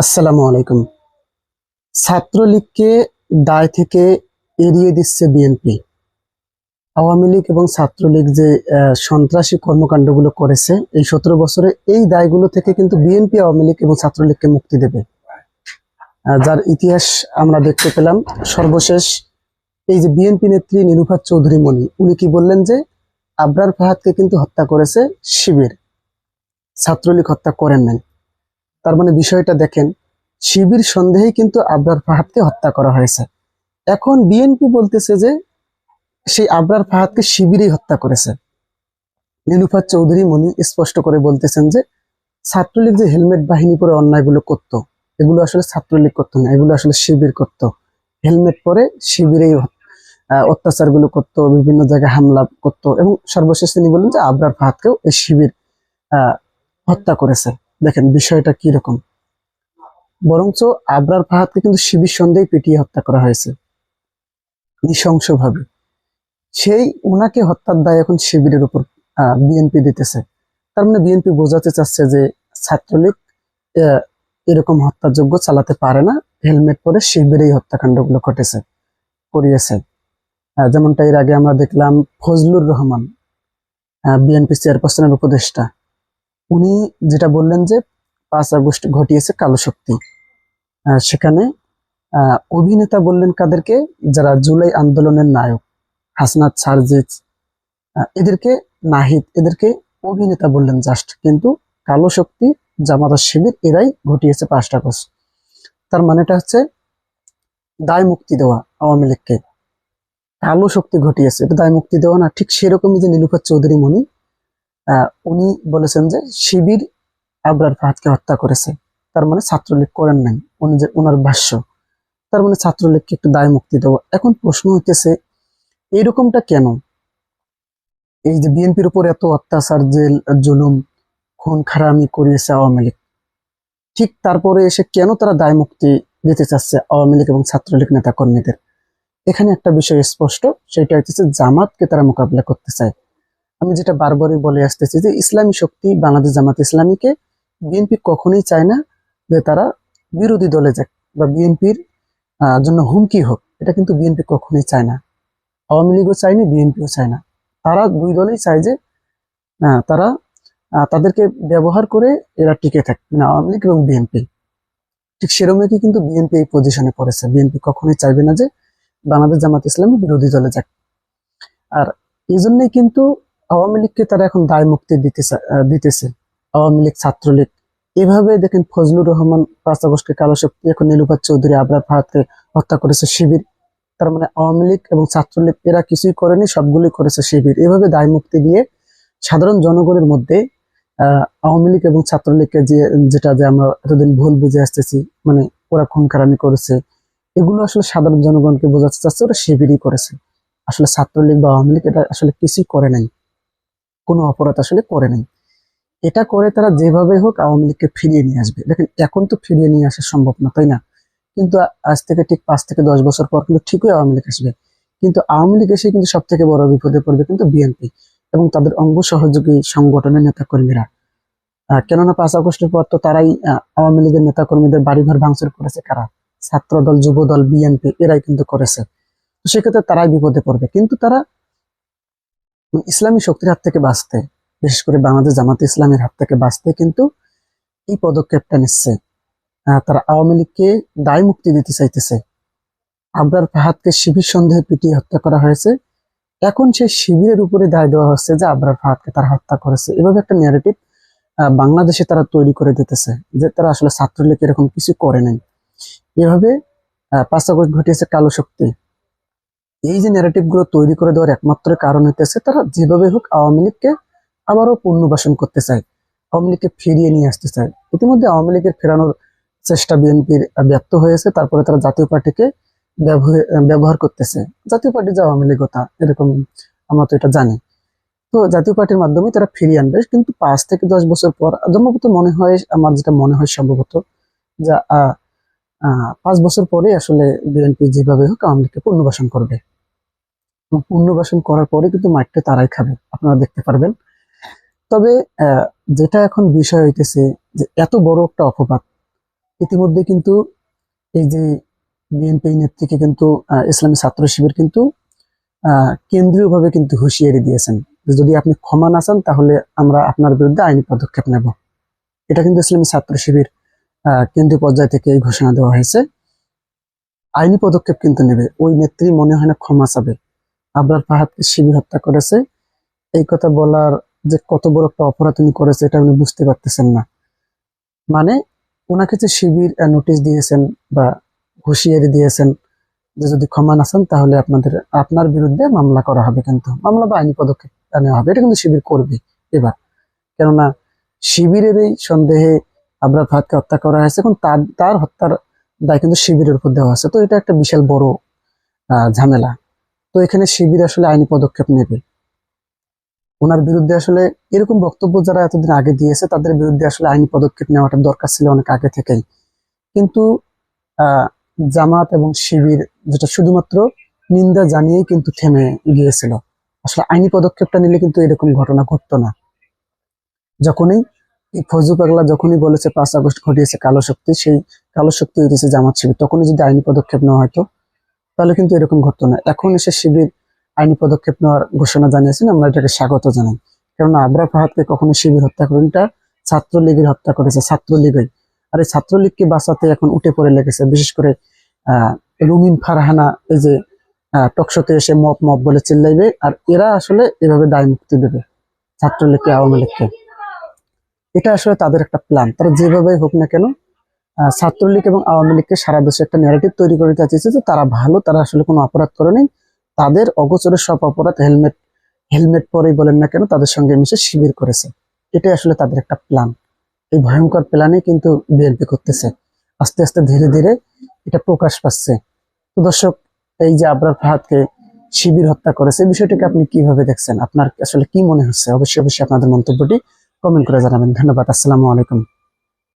আসসালামু আলাইকুম। ছাত্রলীগকে দায় থেকে এড়িয়ে দিচ্ছে বিএনপি। আওয়ামী লীগ এবং ছাত্রলীগ যে সন্ত্রাসী কর্মকাণ্ডগুলো করেছে, এই সতেরো বছরে এই দায়গুলো থেকে কিন্তু বিএনপি আওয়ামী লীগ এবং ছাত্রলীগকে মুক্তি দেবে। যার ইতিহাস আমরা দেখতে পেলাম। সর্বশেষ এই যে বিএনপি নেত্রী নিরুফাত চৌধুরী মনি, উনি কি বললেন যে, আবরার ফাহাদকে কিন্তু হত্যা করেছে শিবির। ছাত্রলীগ হত্যা করেন নাই। তার মানে বিষয়টা দেখেন, শিবির সন্দেহেই কিন্তু আবরার ফাহাদকে হত্যা করা হয়েছে। এখন বিএনপি বলতেছে যে, সেই আবরার ফাহাদকে শিবিরই হত্যা করেছে। নীলুফার চৌধুরী মনি স্পষ্ট করে বলতেছেন যে, ছাত্রলীগ যে হেলমেট বাহিনী পরে অন্যায়গুলো করতো, এগুলো আসলে ছাত্রলীগ করতো না, এগুলো আসলে শিবির করতো। হেলমেট পরে শিবিরেই অত্যাচারগুলো করতো, বিভিন্ন জায়গায় হামলা করতো এবং সর্বশেষ তিনি বললেন যে, আবরার ফাহাদকেও এই শিবির হত্যা করেছে। দেখেন, বিষয়টা কি রকম? বরঞ্চ আবরার ফাহাদকে কিন্তু শিবির সন্দেহে পিটিয়ে হত্যা করা হয়েছে। নৃশংসভাবে। সেই ওনাকে হত্যার দায় এখন শিবিরের উপর বিএনপি দিতেছে। তার মানে বিএনপি বোঝাতে চাচ্ছে যে ছাত্রলীগ এরকম হত্যাযোগ্য চালাতে পারে না, হেলমেট পরে শিবিরেই হত্যাকাণ্ডগুলো ঘটেছে, করিয়েছে। যেমনটা এর আগে আমরা দেখলাম, ফজলুর রহমান বিএনপি চেয়ারপারসনের উপদেষ্টা। উনি যেটা বললেন যে পাঁচ আগস্ট ঘটিয়েছে কালো শক্তি। সেখানে অভিনেতা বললেন কাদেরকে, যারা জুলাই আন্দোলনের নায়ক, হাসনাত সারজিৎ এদেরকে নাহিদ, এদেরকে অভিনেতা বললেন জাস্ট। কিন্তু কালো শক্তি, জামাতা শিবির, এরাই ঘটিয়েছে পাঁচটা আগস্ট। তার মানেটা হচ্ছে দায় মুক্তি দেওয়া আওয়ামী লীগকে। কালো শক্তি ঘটিয়েছে, এটা দায় মুক্তি দেওয়া না, ঠিক সেরকমই যে নীলুফার চৌধুরী মনি উনি বলেছেন যে শিবির আবরার ফাহাদকে হত্যা করেছে। তার মানে ছাত্রলীগ করেন নাই। উনি যে ওনার ভাষ্য। তার মানে ছাত্রলীগকে একটু দায় মুক্তি দেওয়া এখন প্রশ্ন হইতেছে, এইরকমটা কেন? এই যে বিএনপির উপর এত অত্যাচার, জেল, জুলুম, খুন, খারামি করিয়েছে আওয়ামী লীগ। ঠিক তারপরে এসে কেন তারা দায় মুক্তি দিতে চাচ্ছে আওয়ামী লীগ এবং ছাত্রলীগ নেতা কর্মীদের এখানে একটা বিষয় স্পষ্ট, সেটা হচ্ছে জামাতকে তারা মোকাবিলা করতে চায়। আমি যেটা বারবারই বলে আসতেছি যে ইসলামী শক্তি বাংলাদেশ জামাত ইসলামীকে বিএনপি কখনোই চায় না যে তারা বিরোধী দলে যাক বা বিএনপির জন্য হুমকি হোক। এটা কিন্তু বিএনপি কখনোই চায় না। আওয়ামী লীগও চায়নি, বিএনপিও চায় না। তারা দুই দলেই চায় যে তারা তাদেরকে ব্যবহার করে এরা টিকে থাকে মানে আওয়ামী লীগ এবং বিএনপি। ঠিক সেরকমই কিন্তু বিএনপি এই পজিশনে পড়েছে। বিএনপি কখনোই চাইবে না যে বাংলাদেশ জামাত ইসলামী বিরোধী দলে যাক। আর এই জন্যই কিন্তু আওয়ামী লীগকে তারা এখন দায় মুক্তি দিতেছে আওয়ামী লীগ, ছাত্রলীগ। এভাবে দেখেন ফজলুর রহমান পাঁচ আগস্টকে কালো শক্তি, এখন নীলুফার চৌধুরী আবরার ভারতকে হত্যা করেছে শিবির। তার মানে আওয়ামী লীগ এবং ছাত্রলীগ, এরা কিছুই করেনি, সবগুলোই করেছে শিবির। এভাবে দায় মুক্তি দিয়ে সাধারণ জনগণের মধ্যে আওয়ামী লীগ এবং ছাত্রলীগকে যে, যেটা যে আমরা এতদিন ভুল বুঝে আসতেছি মানে ওরা খুন খারামি করেছে, এগুলো আসলে সাধারণ জনগণকে বোঝাতে চাচ্ছে, ওরা শিবিরই করেছে। আসলে ছাত্রলীগ বা আওয়ামী লীগ এটা আসলে কিছুই করে নাই। কোনো অপরাধ আসলে করে নাই। এটা করে তারা যেভাবে হোক আওয়ামী লীগকে ফিরিয়ে নিয়ে আসবে। দেখেন, এখন তো ফিরিয়ে নিয়ে আসা সম্ভব না, তাই না? কিন্তু আজ থেকে ঠিক পাঁচ থেকে দশ বছর পর কিন্তু ঠিকই আওয়ামী লীগ আসবে। কিন্তু আওয়ামী লীগ এসে কিন্তু সব থেকে বড় বিপদে পড়বে কিন্তু বিএনপি এবং তাদের অঙ্গ সহযোগী সংগঠনের নেতাকর্মীরা। কেননা পাঁচ আগস্টের পর তো তারাই আওয়ামী লীগের নেতাকর্মীদের বাড়িঘর ভাঙচুর করেছে কারা? ছাত্র দল যুব দল বিএনপি, এরাই কিন্তু করেছে। সেক্ষেত্রে তারাই বিপদে পড়বে। কিন্তু তারা ইসলামী শক্তির হাত থেকে বাঁচতে, বিশেষ করে বাংলাদেশ জামাত ইসলামের হাত থেকে বাঁচতে কিন্তু এই পদক্ষেপটা নিচ্ছে। তারা আওয়ামী লীগকে দায় মুক্তি দিতে চাইতেছে। আবরার ফাহাদকে শিবির সন্দেহে পিটিয়ে হত্যা করা হয়েছে। এখন সে শিবিরের উপরে দায় দেওয়া হচ্ছে যে আবরার ফাহাদকে তারা হত্যা করেছে। এভাবে একটা ন্যারেটিভ বাংলাদেশে তারা তৈরি করে দিতেছে যে তারা আসলে ছাত্রলীগ এরকম কিছু করে নাই। এভাবে পাঁচ আগস্ট ঘটিয়েছে কালো শক্তি। এই যে ন্যারেটিভগুলো তৈরি করে দেওয়ার একমাত্র কারণ হইতেছে তারা যেভাবে হোক আওয়ামী লীগকে আবারও পুনর্বাসন করতে চায় আওয়ামী লীগকে ফিরিয়ে নিয়ে আসতে চায়। ইতিমধ্যে আওয়ামী লীগের ফেরানোর চেষ্টা বিএনপির ব্যর্থ হয়েছে তারপরে তারা জাতীয় পার্টিকে ব্যবহার করতেছে। জাতীয় পার্টি যে আওয়ামী লীগতা এরকম আমরা তো এটা জানি। তো জাতীয় পার্টির মাধ্যমে তারা ফিরিয়ে আনবে কিন্তু পাঁচ থেকে দশ বছর পর সম্ভবত মনে হয় আমার যেটা মনে হয় সম্ভবত যা আহ, পাঁচ বছর পরে আসলে বিএনপি যেভাবে হোক আওয়ামী লীগকে পুনর্বাসন করবে। এবং পুনর্বাসন করার পরে কিন্তু মাঠটা তারাই খাবে, আপনারা দেখতে পারবেন। তবে যেটা এখন বিষয় হইতেছে যে এত বড় একটা অপবাদ, ইতিমধ্যে কিন্তু এই যে বিএনপি নেত্রীকে কিন্তু ইসলামী ছাত্র শিবির কিন্তু কেন্দ্রীয়ভাবে কিন্তু হুঁশিয়ারি দিয়েছেন যদি আপনি ক্ষমা না চান, তাহলে আমরা আপনার বিরুদ্ধে আইনি পদক্ষেপ নেব। এটা কিন্তু ইসলামী ছাত্র শিবির কেন্দ্রীয় পর্যায় থেকে এই ঘোষণা দেওয়া হয়েছে। আইনি পদক্ষেপ কিন্তু নেবে। ওই নেত্রী মনে হয় না ক্ষমা চাবে। আবরার ফাহাদকে শিবির হত্যা করেছে। এই কথা বলার যে কত বড় একটা অপরাধ উনি করেছে, এটা উনি বুঝতে পারতেছেন না। মানে ওনাকে যে শিবির নোটিশ দিয়েছেন বা হুঁশিয়ারি দিয়েছেন যে যদি ক্ষমা না চান, তাহলে আপনাদের, আপনার বিরুদ্ধে মামলা করা হবে কিন্তু। মামলা বা আইনি পদক্ষেপ নেওয়া হবে, এটা কিন্তু শিবির করবে এবার। কেননা শিবিরের এই সন্দেহে আবরার ফাহাদকে হত্যা করা হয়েছে এবং তার তার হত্যার দায় কিন্তু শিবিরের উপর দেওয়া আছে তো এটা একটা বিশাল বড় ঝামেলা। তো এখানে শিবির আসলে আইনি পদক্ষেপ নেবে। ওনার বিরুদ্ধে আসলে এরকম বক্তব্য যারা এতদিন আগে দিয়েছে, তাদের বিরুদ্ধে আসলে আইনি পদক্ষেপ নেওয়াটা দরকার ছিল অনেক আগে থেকেই। কিন্তু জামাত এবং শিবির যেটা শুধুমাত্র নিন্দা জানিয়েই কিন্তু থেমে গিয়েছিল। আসলে আইনি পদক্ষেপটা নিলে কিন্তু এরকম ঘটনা ঘটতো না। যখনই এই ফজু পাগলা যখনই বলেছে, পাঁচ আগস্ট ঘটিয়েছে কালো শক্তি, সেই কালো শক্তি হইতেছে জামাত শিবির। তখনই যদি আইনি পদক্ষেপ নেওয়া হতো তাহলে কিন্তু এরকম ঘটতো না। এখন এসে শিবির আইনি পদক্ষেপ নেওয়ার ঘোষণা জানিয়েছেন, আমরা এটাকে স্বাগত জানাই। কেননা আবরা ফাহাদকে কখনো শিবির হত্যা করেন, এটা ছাত্রলীগের হত্যা করেছে, ছাত্রলীগই। আর এই ছাত্রলীগকে বাঁচাতে এখন উঠে পড়ে লেগেছে, বিশেষ করে, আহ রুমিন ফারহানা, এই যে টকশোতে এসে মপ মপ বলে চিল্লাইবে, আর এরা আসলে এভাবে দায় মুক্তি দেবে ছাত্রলীগকে, আওয়ামী লীগকে। এটা আসলে তাদের একটা প্ল্যান তারা যেভাবে হোক না কেন ছাত্রলীগ এবং আওয়ামী লীগকে সারা দেশে একটা ন্যারেটিভ তৈরি করে চেয়েছে যে তারা ভালো, তারা আসলে কোনো অপরাধ করেনি তাদের অগোচরের সব অপরাধ হেলমেট হেলমেট পরেই বলেন না কেন তাদের সঙ্গে মিশে শিবির করেছে। এটাই আসলে তাদের একটা প্ল্যান এই ভয়ঙ্কর প্ল্যানে কিন্তু বিএনপি করতেছে। আস্তে আস্তে ধীরে ধীরে এটা প্রকাশ পাচ্ছে। তো দর্শক, এই যে আবরার ফাহাদকে শিবির হত্যা করেছে বিষয়টাকে আপনি কীভাবে দেখছেন? আপনার আসলে কি মনে হচ্ছে? অবশ্যই অবশ্যই আপনাদের মন্তব্যটি কমেন্ট করে জানাবেন। ধন্যবাদ, আসসালামু আলাইকুম।